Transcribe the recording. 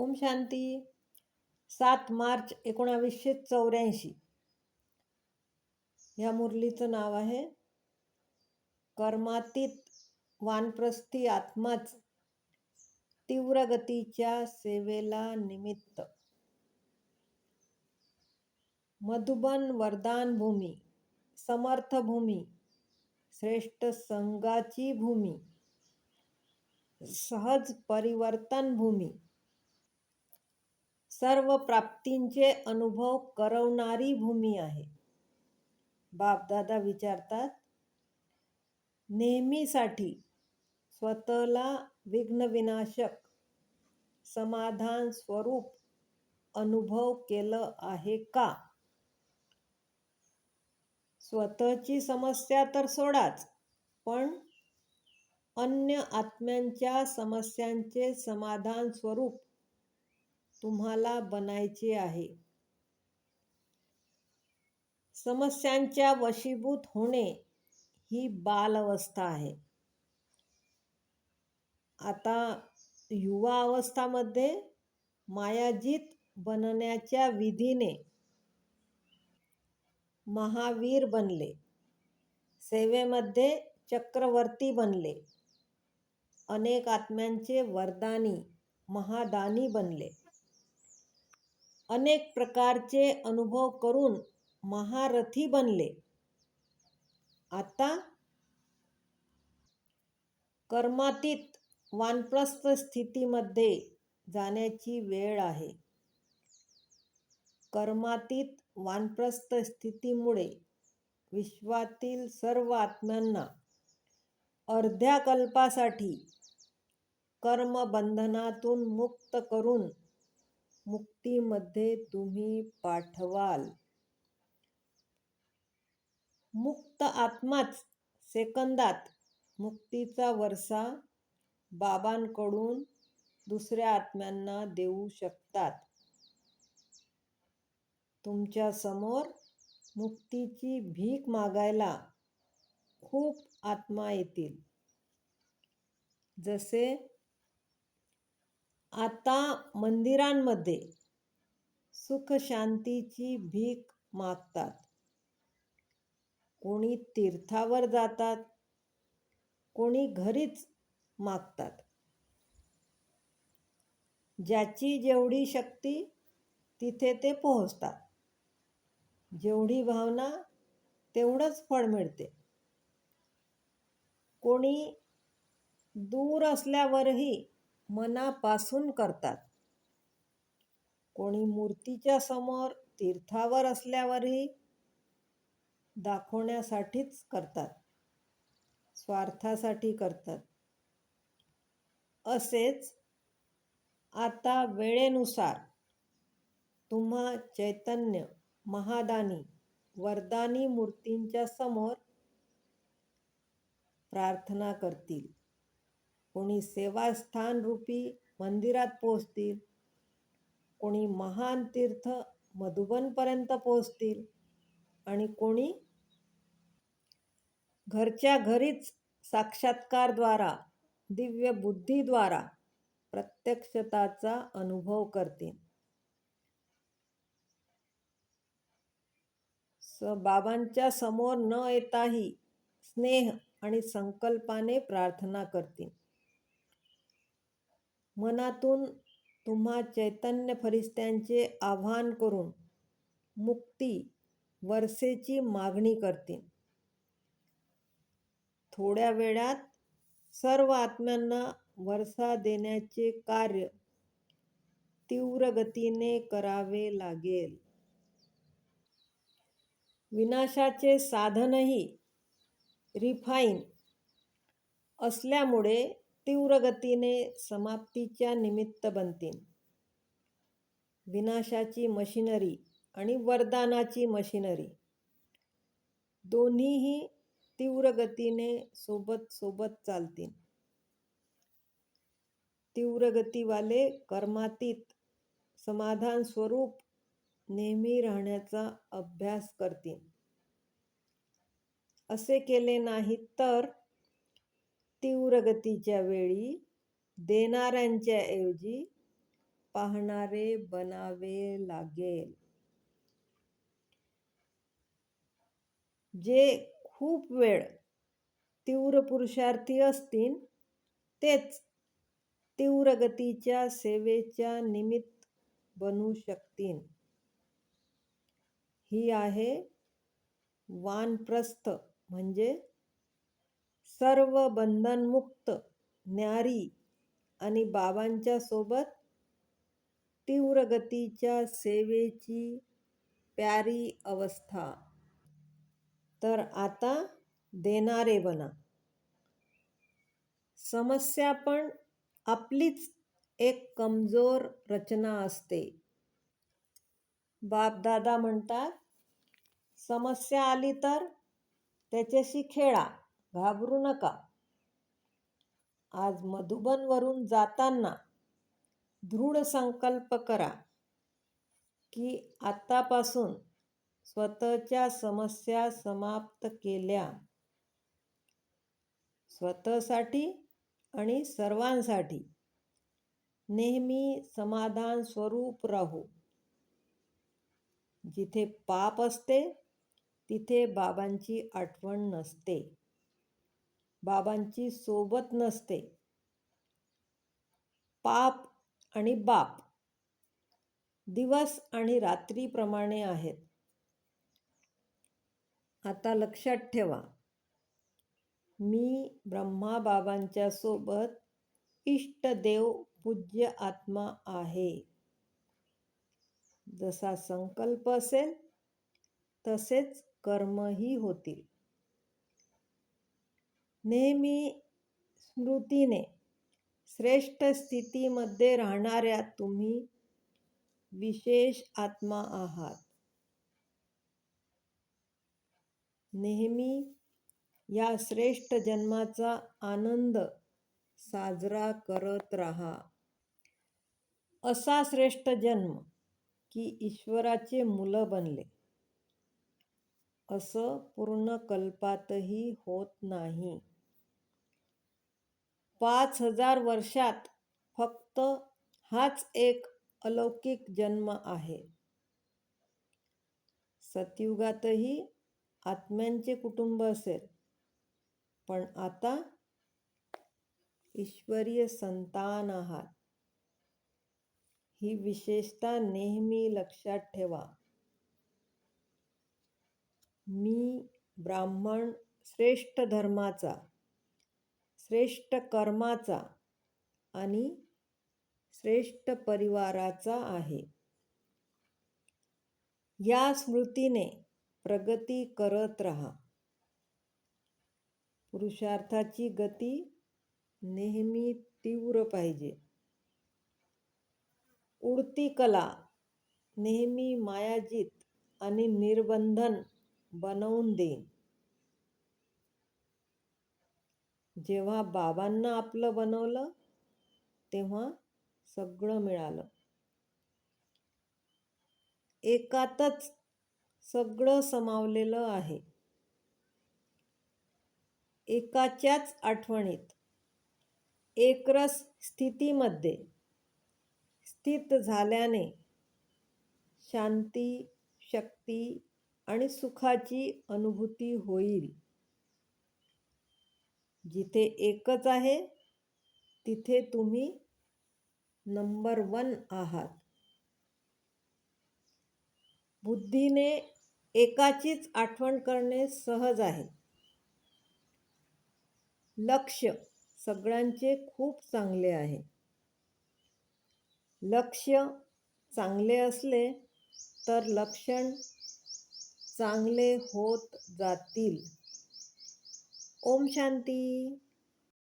ओम शांती. सात मार्च एकोणावीसशे चौऱ्याऐंशी. ह्या मुरलीचं नाव आहे. कर्मातीत वानप्रस्थी आत्माच तीव्र गतीच्या सेवेला निमित्त. मधुबन वरदान भूमी समर्थ भूमी श्रेष्ठ संघाची भूमी सहज परिवर्तन भूमी सर्व प्राप्तींचे अनुभव करवणारी भूमी आहे. बापदादा विचारतात नेहमीसाठी स्वतःला विघ्नविनाशक समाधान स्वरूप अनुभव केलं आहे का? स्वतःची समस्या तर सोडाच पण अन्य आत्म्यांच्या समस्यांचे समाधान स्वरूप तुम्हाला बनायचे आहे. समस्यांच्या वशीभूत होणे ही बालअवस्था आहे. आता युवा अवस्थामध्ये मायाजीत बनण्याच्या विधीने महावीर बनले. सेवेमध्ये चक्रवर्ती बनले. अनेक आत्म्यांचे वरदानी महादानी बनले. अनेक प्रकारचे अनुभव करून महारथी बनले. आता कर्मातीत वानप्रस्थ स्थितीमध्ये जाण्याची वेळ आहे. कर्मातीत वानप्रस्थ स्थितीमुळे विश्वातील सर्व आत्म्यांना अर्ध्या कल्पासाठी कर्मबंधनातून मुक्त करून मुक्तीमध्ये तुम्ही पाठवाल. मुक्त आत्माच सेकंदात मुक्तीचा वरसा बाबांकडून दुसऱ्या आत्म्यांना देऊ शकतात. तुमच्यासमोर मुक्तीची भीक मागायला खूप आत्मा येतील. जसे आता मंदिरांमध्ये सुखशांतीची भीक मागतात. कोणी तीर्थावर जातात कोणी घरीच मागतात. ज्याची जेवढी शक्ती तिथे ते पोहोचतात. जेवढी भावना तेवढंच फळ मिळते. कोणी दूर असल्यावरही मनापासून करतात. कोणी मूर्तीच्या समोर तीर्थावर असल्यावरही दाखवण्यासाठीच करतात. स्वार्थासाठी करतात. असेच आता वेळेनुसार तुम्हा चैतन्य महादानी वरदानी मूर्तींच्या समोर प्रार्थना करतील. कोणी सेवास्थान रूपी मंदिरात पोहोचतील. कोणी महान तीर्थ मधुबनपर्यंत पोहोचतील. आणि कोणी घरच्या घरीच साक्षात्कारद्वारा दिव्य बुद्धीद्वारा प्रत्यक्षताचा अनुभव करतील. स बाबांच्या समोर न येताही स्नेह आणि संकल्पाने प्रार्थना करतील. मनातून तुम्हा चैतन्य फरिस्त्यांचे आव्हान करून मुक्ती वर्षेची मागणी करतील थोड्या वेळात सर्व आत्म्यांना वर्षा देण्याचे कार्य तीव्र गतीने करावे लागेल. विनाशाचे साधनही रिफाईन असल्यामुळे तीव्र गतीने समाप्तीच्या निमित्त बनतील. विनाशाची मशिनरी आणि वरदानाची मशिनरी. दोन्हीही तीव्र गतीने सोबत सोबत चालतील. तीव्र गतीवाले कर्मातीत समाधान स्वरूप नेहमी राहण्याचा अभ्यास करतील. असे केले नाही तर तीव्र गतीच्या वेळी देणाऱ्यांच्या ऐवजी पाहणारे बनावे लागेल. जे खूप वेळ तीव्र पुरुषार्थी असतील तेच तीव्र गतीच्या सेवेच्या निमित्त बनू शकतील. ही आहे वानप्रस्थ म्हणजे सर्व बंधनमुक्त न्यारी आणि बाबांच्या सोबत तीव्र गतीच्या सेवेची प्यारी अवस्था. तर आता देणारे बना. समस्या पण आपलीच एक कमजोर रचना असते. बापदादा म्हणतात समस्या आली तर त्याच्याशी खेळा. घाबरू नका. आज मधुबनवरून जाताना दृढ संकल्प करा की आतापासून स्वतःच्या समस्या समाप्त केल्या. स्वतःसाठी आणि सर्वांसाठी नेहमी समाधान स्वरूप राहू. जिथे पाप असते तिथे बाबांची आठवण नसते. बाबांची सोबत नसते. पाप आणि बाप दिवस आणि रात्रीप्रमाणे आहेत. आता लक्षात ठेवा मी ब्रह्मा बाबांच्या सोबत इष्टदेव पूज्य आत्मा आहे. जसा संकल्प असेल तसेच कर्मही होतील. नेहमी स्मृतीने श्रेष्ठ स्थितीमध्ये राहणाऱ्या तुम्ही विशेष आत्मा आहात. नेहमी या श्रेष्ठ जन्माचा आनंद साजरा करत राहा. असा श्रेष्ठ जन्म की ईश्वराचे मुलं बनले. असं पूर्ण कल्पातही होत नाही. पाच हजार वर्षात फक्त हाच एक अलौकिक जन्म आहे. सतयुगातही आत्म्यांचे कुटुंब असेल. पण आता ईश्वरीय संतान आहात. ही विशेषता नेहमी लक्षात ठेवा. मी ब्राह्मण श्रेष्ठ धर्माचा श्रेष्ठ कर्माचा आणि श्रेष्ठ परिवाराचा आहे. या स्मृतीने प्रगती करत राहा. पुरुषार्थाची गती नेहमी तीव्र पाहिजे. उडती कला नेहमी मायाजित आणि निर्बंधन बनवून देईन. जेव्हा बाबांना आपलं बनवलं तेव्हा सगळं मिळालं. एकातच सगळं समावलेलं आहे. एकाच्याच आठवणीत एकरस स्थितीमध्ये स्थित झाल्याने शांती शक्ती आणि सुखाची अनुभूती होईल. जिथे एकच आहे तिथे तुम्ही नंबर वन आहात. बुद्धीने एकाचीच आठवण करणे सहज आहे. लक्ष सगळ्यांचे खूप चांगले आहे. लक्ष चांगले असले तर लक्षण चांगले होत जातील. ओम शांती.